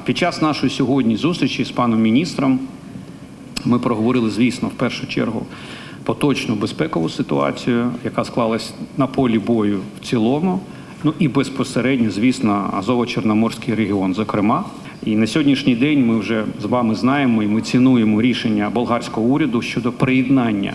Під час нашої сьогодні зустрічі з паном міністром ми проговорили, звісно, в першу чергу поточну безпекову ситуацію, яка склалась на полі бою в цілому. Ну і безпосередньо, звісно, Азово-Чорноморський регіон, зокрема. І на сьогоднішній день ми вже з вами знаємо і ми цінуємо рішення болгарського уряду щодо приєднання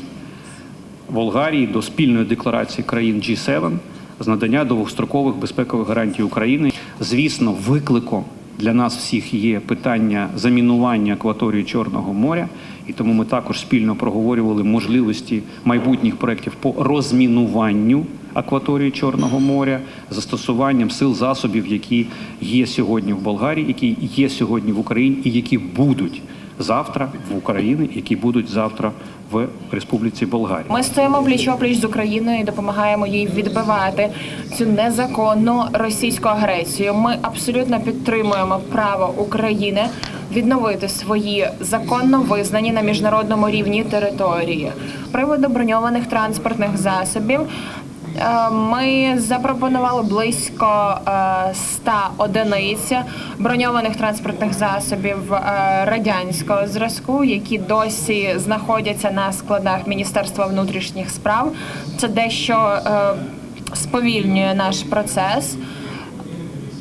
Болгарії до спільної декларації країн G7 з надання довгострокових безпекових гарантій України. Звісно, викликом для нас всіх є питання замінування акваторії Чорного моря, і тому ми також спільно проговорювали можливості майбутніх проєктів по розмінуванню акваторії Чорного моря, застосуванням сил засобів, які є сьогодні в Болгарії, які є сьогодні в Україні, і які будуть завтра в Україні, які будуть завтра в Республіці Болгарія. Ми стоїмо пліч опліч з Україною і допомагаємо їй відбивати цю незаконну російську агресію. Ми абсолютно підтримуємо право України відновити свої законно визнані на міжнародному рівні території. Приводу броньованих транспортних засобів. Е, Ми запропонували близько е, 100 одиниць броньованих транспортних засобів е, радянського зразку, які досі знаходяться на складах Міністерства внутрішніх справ. Це дещо е, сповільнює наш процес.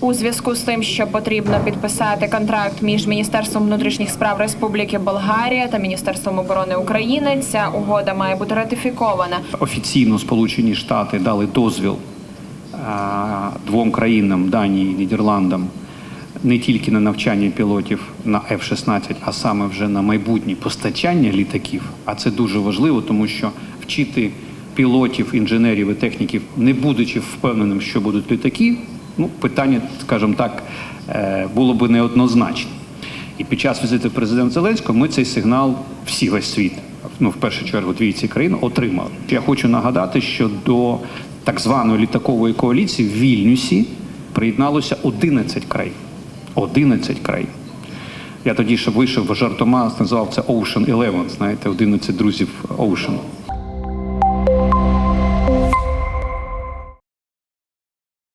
У зв'язку з тим, що потрібно підписати контракт між Міністерством внутрішніх справ Республіки Болгарія та Міністерством оборони України, ця угода має бути ратифікована. Офіційно Сполучені Штати дали дозвіл двом країнам Данії і Нідерландам не тільки на навчання пілотів на F-16, а саме вже на майбутнє постачання літаків. А це дуже важливо, тому що вчити пілотів, інженерів і техніків, не будучи впевненим, що будуть літаки, ну питання, скажімо так, е, було би неоднозначне. І під час візиту президента Зеленського ми цей сигнал всі весь світ, ну в першу чергу двійці країн, отримали. Я хочу нагадати, що до так званої літакової коаліції в Вільнюсі приєдналося 11 країн. 11 країн. Я тоді ще вийшов жартома, назвав це Ocean 11, знаєте, 11 друзів Ocean.